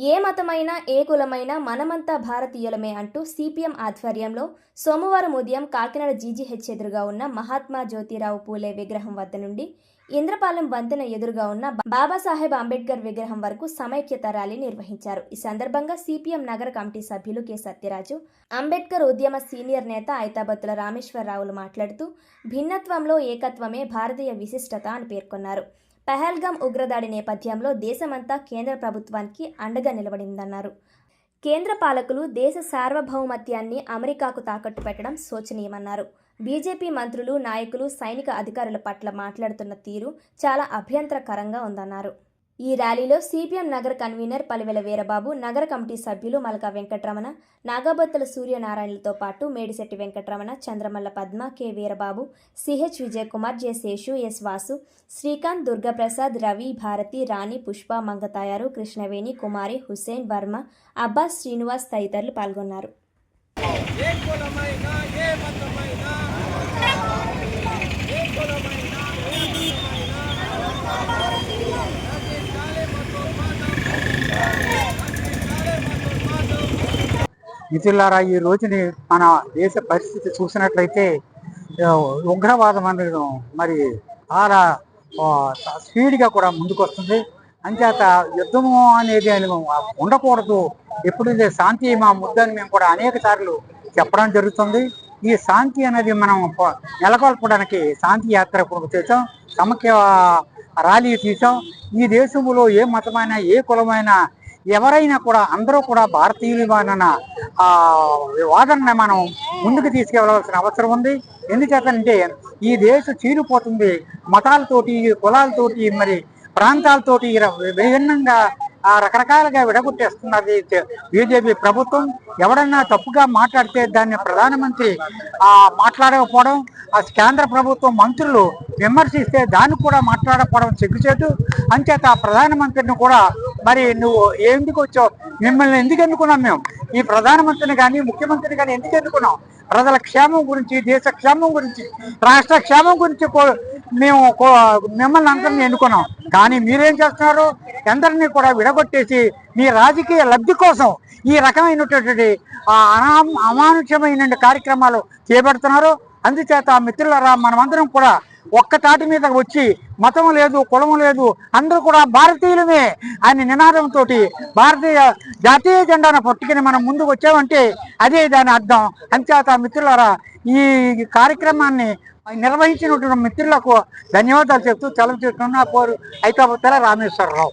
ఏ మతమైనా ఏ కులమైనా మనమంతా భారతీయులమే అంటూ సిపిఎం ఆధ్వర్యంలో సోమవారం ఉదయం కాకినాడ జీజీహెచ్ ఎదురుగా ఉన్న మహాత్మా జ్యోతిరావు పూలే విగ్రహం వద్ద నుండి ఇంద్రపాలెం వంతెన ఎదురుగా ఉన్న బాబాసాహెబ్ అంబేద్కర్ విగ్రహం వరకు సమైక్యత ర్యాలీ నిర్వహించారు. ఈ సందర్భంగా సిపిఎం నగర కమిటీ సభ్యులు కె. సత్యరాజు అంబేద్కర్ ఉద్యమ సీనియర్ నేత ఐతాబత్తుల రామేశ్వరరావులు మాట్లాడుతూ భిన్నత్వంలో ఏకత్వమే భారతీయ విశిష్టత అని పేర్కొన్నారు. పెహల్గామ్ ఉగ్రదాడి నేపథ్యంలో దేశమంతా కేంద్ర ప్రభుత్వానికి అండగా నిలబడిందన్నారు. కేంద్ర పాలకులు దేశ సార్వభౌమత్యాన్ని అమెరికాకు తాకట్టు పెట్టడం శోచనీయమన్నారు. బీజేపీ మంత్రులు నాయకులు సైనిక అధికారుల పట్ల మాట్లాడుతున్న తీరు చాలా అభ్యంతరకరంగా ఉందన్నారు. ఈ ర్యాలీలో సిపిఎం నగర కన్వీనర్ పలివెల వీరబాబు నగర కమిటీ సభ్యులు మలక వెంకటరమణ నాగాబత్తుల సూర్యనారాయణలతో పాటు Medisetti Venkataramana Chandramalla Padma K Veerababu CH Vijaykumar J Seshu S Vasu Srikanth Durgaprasad Ravi Bharathi Rani Pushpa Mangatayaru Krishnaveni Kumari Hussain Varma Abbas Srinivas తదితరులు పాల్గొన్నారు ఏ కులమైనా ఏ మతమైనా ఏ కులమైనా ఏ మతమైనా నశించాలి మతోన్మాదం. నశించాలి మతోన్మాదం. మిత్రులారా ఈ రోజుని మన దేశ పరిస్థితి చూసినట్లయితే ఉగ్రవాదం అనేది మరి చాలా స్పీడ్గా కూడా ముందుకు వస్తుంది అంచేత యుద్ధము అనేది ఉండకూడదు. ఎప్పుడైతే శాంతి మా ముద్దని మేము కూడా అనేక సార్లు చెప్పడం జరుగుతుంది. ఈ శాంతి అనేది మనం నెలకొల్పడానికి శాంతి యాత్ర చేసాం సమైక్య ర్యాలీ తీసాం ఈ దేశంలో ఏ మతమైనా ఏ కులమైనా ఎవరైనా కూడా అందరూ కూడా భారతీయులమైన ఆ వాదనని మనం ముందుకు తీసుకెళ్ళవలసిన అవసరం ఉంది. ఎందుచేతంటే ఈ దేశం చీలిపోతుంది. మతాలతోటి కులాలతోటి మరి ప్రాంతాలతోటి విభిన్నంగా ఆ రకరకాలుగా విడగొట్టేస్తున్నది బీజేపీ ప్రభుత్వం. ఎవడన్నా తప్పుగా మాట్లాడితే దాన్ని ప్రధానమంత్రి ఆ మాట్లాడకపోవడం ఆ కేంద్ర ప్రభుత్వం మంత్రులు విమర్శిస్తే దాన్ని కూడా మాట్లాడకపోవడం సిగ్గుచేటు. అంచేత ఆ ప్రధానమంత్రిని కూడా మరి నువ్వు ఎందుకు వచ్చావు? మిమ్మల్ని ఎందుకు ఎన్నుకున్నాం మేము? ఈ ప్రధానమంత్రిని కానీ ముఖ్యమంత్రిని కానీ ఎందుకు ఎన్నుకున్నాం? ప్రజల క్షేమం గురించి దేశ క్షేమం గురించి రాష్ట్ర క్షేమం గురించి కో- మేము కో- మిమ్మల్ని అందరినీ ఎన్నుకున్నాం. కానీ మీరేం చేస్తున్నారు? అందరినీ కూడా విడగొట్టేసి మీ రాజకీయ లబ్ధి కోసం ఈ రకమైనటువంటి ఆ అనా అమానుష్యమైన కార్యక్రమాలు చేపడుతున్నారు. అందుచేత మిత్రులరా మనమందరం కూడా ఒక్క తాటి మీద వచ్చి మతం లేదు కులం లేదు అందరూ కూడా భారతీయులమే అనే నినాదంతో భారతీయ జాతీయ జెండాను పట్టుకుని మనం ముందుకు వచ్చామంటే అదే దాని అర్థం. అంచేత మిత్రులారా ఈ కార్యక్రమాన్ని నిర్వహించినటువంటి మిత్రులకు ధన్యవాదాలు చెప్తూ సెలవు చేస్తున్న పోరు అయితే రామేశ్వరరావు.